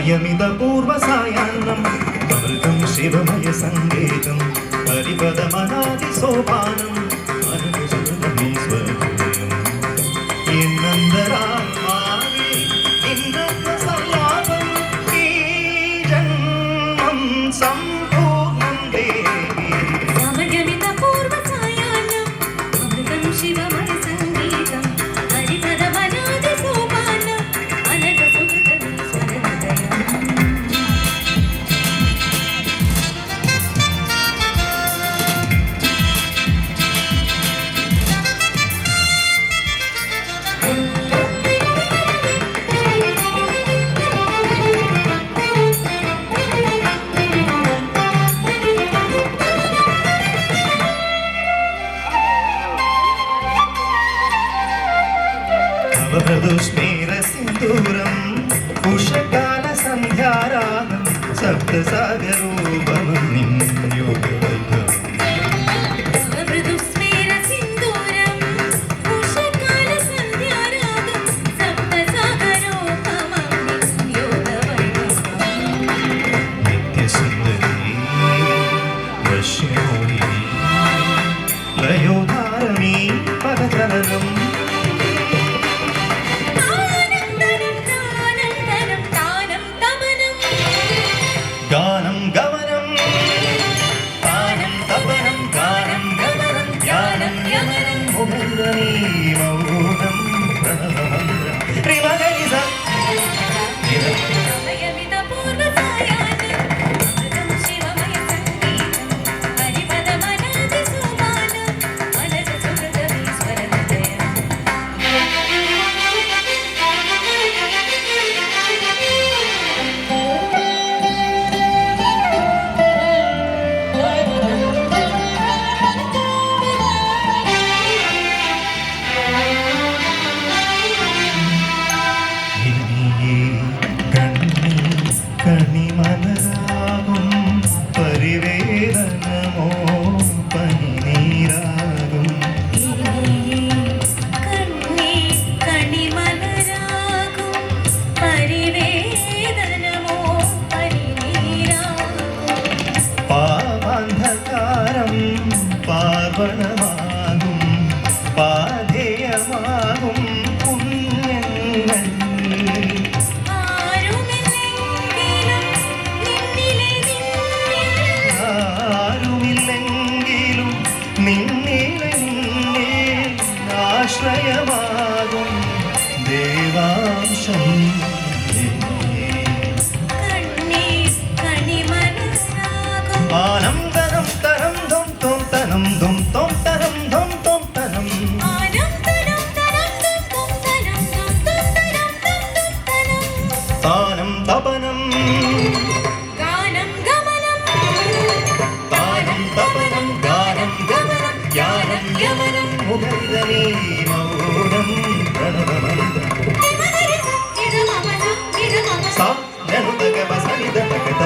అభయమిద పూర్వ సాయాన్నం అమృతం శివమయ సంగీతం హరిపద మనాది సోపానం നവമൃദുഷ്മീര സിന്ദൂരം ഉഷകാല സന്ധ്യാരാഗം ശബ്ദസാഗരൂപമണിം യോധാരണീ പദചരണം Shiva കണി മനസാ ആശ്രയമാകും ദേവാംശം.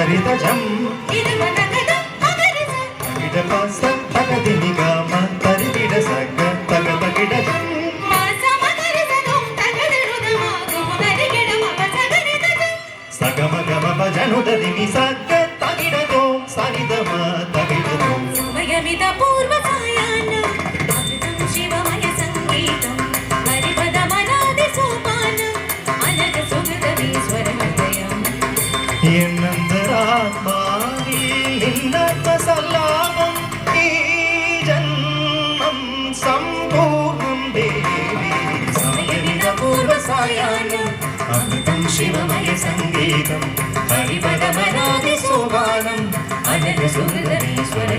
పరితజం సగమగమజనుడది ని సగ తగిడదో సరిదమ తగిడదో సమయమిద పూర్వ സല്ലാപം ഈ ജന്മം സമ്പൂർണം ദേവി സമയവിന പൂർവസായാലും അമൃതം ശിവമയ സംഗീതം ഹരിപദമനാദി സോപാനം അനര സുന്ദരീശ്വര